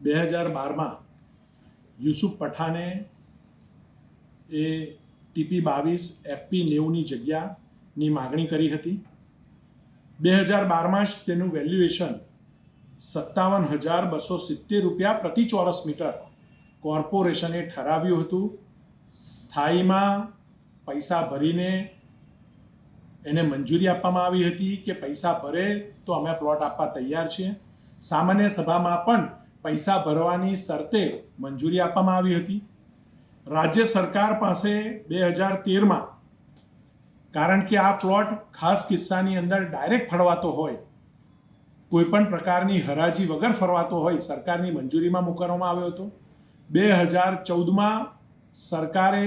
બે હજાર બારમાં યુસુફ પઠાને એ ટીપી બાવીસ એફપી નેવુંની જગ્યાની માગણી કરી હતી. બે હજાર બારમાં જ તેનું વેલ્યુએશન સત્તાવન હજાર બસો સિત્તેર રૂપિયા પ્રતિ ચોરસ મીટર કોર્પોરેશને ઠરાવ્યું હતું. સ્થાયીમાં પૈસા ભરીને એને મંજૂરી આપવામાં આવી હતી કે પૈસા ભરે તો અમે પ્લોટ આપવા તૈયાર છીએ. સામાન્ય સભામાં પણ પૈસા ભરવાની શરતે મંજૂરી આપવામાં આવી હતી. રાજ્ય સરકાર પાસે બે હજાર તેરમાં, કારણ કે આ પ્લોટ ખાસ કિસ્સાની અંદર ડાયરેક્ટ ફળવાતો હોય કોઈ પણ પ્રકારની હરાજી વગર ફરવાતો હોય, સરકારની મંજૂરીમાં મૂકવામાં આવ્યો હતો. બે હજાર ચૌદમાં સરકારે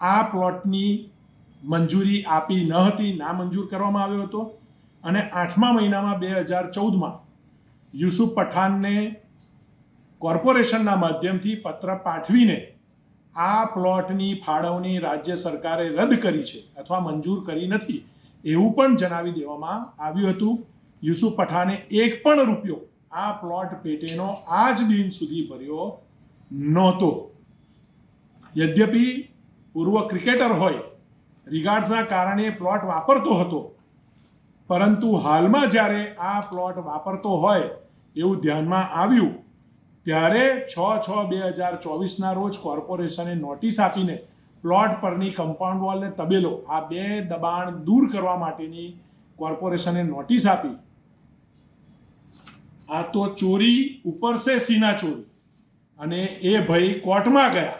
આ પ્લોટની મંજૂરી આપી ન હતી નામંજૂર કરવામાં આવ્યો હતો. અને આઠમા મહિનામાં બે હજાર ચૌદમાં યુસુફ પઠાણને કોર્પોરેશનના માધ્યમથી પત્ર પાઠવીને આ પ્લોટની ફાળવણી રાજ્ય સરકારે રદ કરી છે અથવા મંજૂર કરી નથી, એવું પણ જણાવી દેવામાં આવ્યું હતું. યુસુફ પઠાણે એક પણ રૂપિયો આ પ્લોટ પેટેનો આ જ દિન સુધી ભર્યો નહોતો. યદ્યપિ પૂર્વ ક્રિકેટર હોય, રિગાર્ડ્સના કારણે પ્લોટ વાપરતો હતો, પરંતુ હાલમાં જ્યારે આ પ્લોટ વાપરતો હોય એવું ધ્યાનમાં આવ્યું ત્યારે છ છ બે હજાર ચોવીસના રોજ કોર્પોરેશને નોટિસ આપીને પ્લોટ પરની કમ્પાઉન્ડ વોલ અને તબેલો, આ બે દબાણ દૂર કરવા માટેની કોર્પોરેશને નોટિસ આપી. આ તો ચોરી ઉપર છે સીના ચોરી. અને એ ભાઈ કોર્ટમાં ગયા.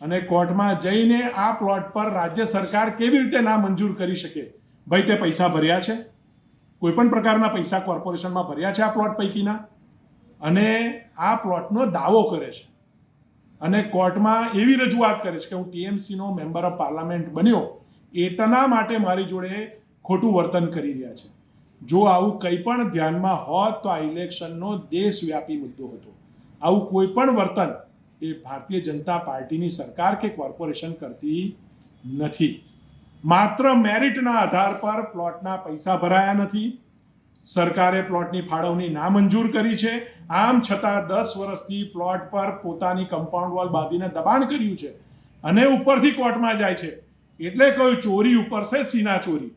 અને કોર્ટમાં જઈને આ પ્લોટ પર રાજ્ય સરકાર કેવી રીતે ના મંજૂર કરી શકે? ભાઈ તે પૈસા ભર્યા છે? કોઈ પણ પ્રકારના પૈસા કોર્પોરેશનમાં ભર્યા છે આ પ્લોટ પૈકીના? અને આ પ્લોટનો દાવો કરે છે. અને કોર્ટમાં એવી રજૂઆત કરે છે કે હું ટીએમસીનો મેમ્બર ઓફ પાર્લામેન્ટ બન્યો એટલા માટે મારી જોડે ખોટું વર્તન કરી રહ્યા છે. જો આવું કંઈ પણ ધ્યાનમાં હોત તો આ ઇલેક્શનનો દેશવ્યાપી મુદ્દો હતો. આવું કોઈ પણ વર્તન એ ભારતીય જનતા પાર્ટીની સરકાર કે કોર્પોરેશન કરતી નથી. માત્ર મેરિટના આધાર પર પ્લોટના પૈસા ભરાયા નથી. સરકારે પ્લોટની ફાળવણી નામંજૂર કરી છે. આમ છતાં દસ વર્ષથી પ્લોટ પર પોતાની કમ્પાઉન્ડ વોલ બાંધીને દબાણ કર્યું છે અને ઉપરથી કોર્ટમાં જાય છે. એટલે કહ્યું ચોરી ઉપર છે સીના ચોરી.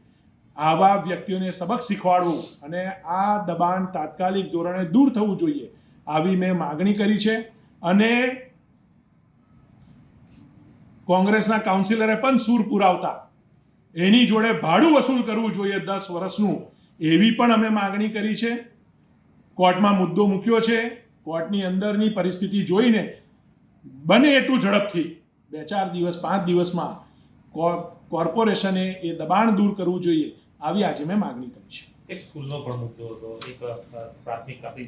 આવા વ્યક્તિઓને સબક શીખવાડવું અને આ દબાણ તાત્કાલિક ધોરણે દૂર થવું જોઈએ આવી મેં માગણી કરી છે. અને કોંગ્રેસના કાઉન્સિલરે પણ સૂર પુરાવતા. એની જોડે ભાડું વસૂલ કરવું જોઈએ દસ વર્ષનું. એવી પણ અમે માગણી કરી છે. કોર્ટમાં મુદ્દો મૂક્યો છે. કોર્ટની અંદરની પરિસ્થિતિ જોઈને બને એટલું ઝડપથી બે ચાર દિવસ, પાંચ દિવસમાં કોર્પોરેશને એ દબાણ દૂર કરવું જોઈએ, આવી આજે મેં માગણી કરી છે. એક સ્કૂલનો પણ મુદ્દો હતો. એક પ્રાથમિક આપણી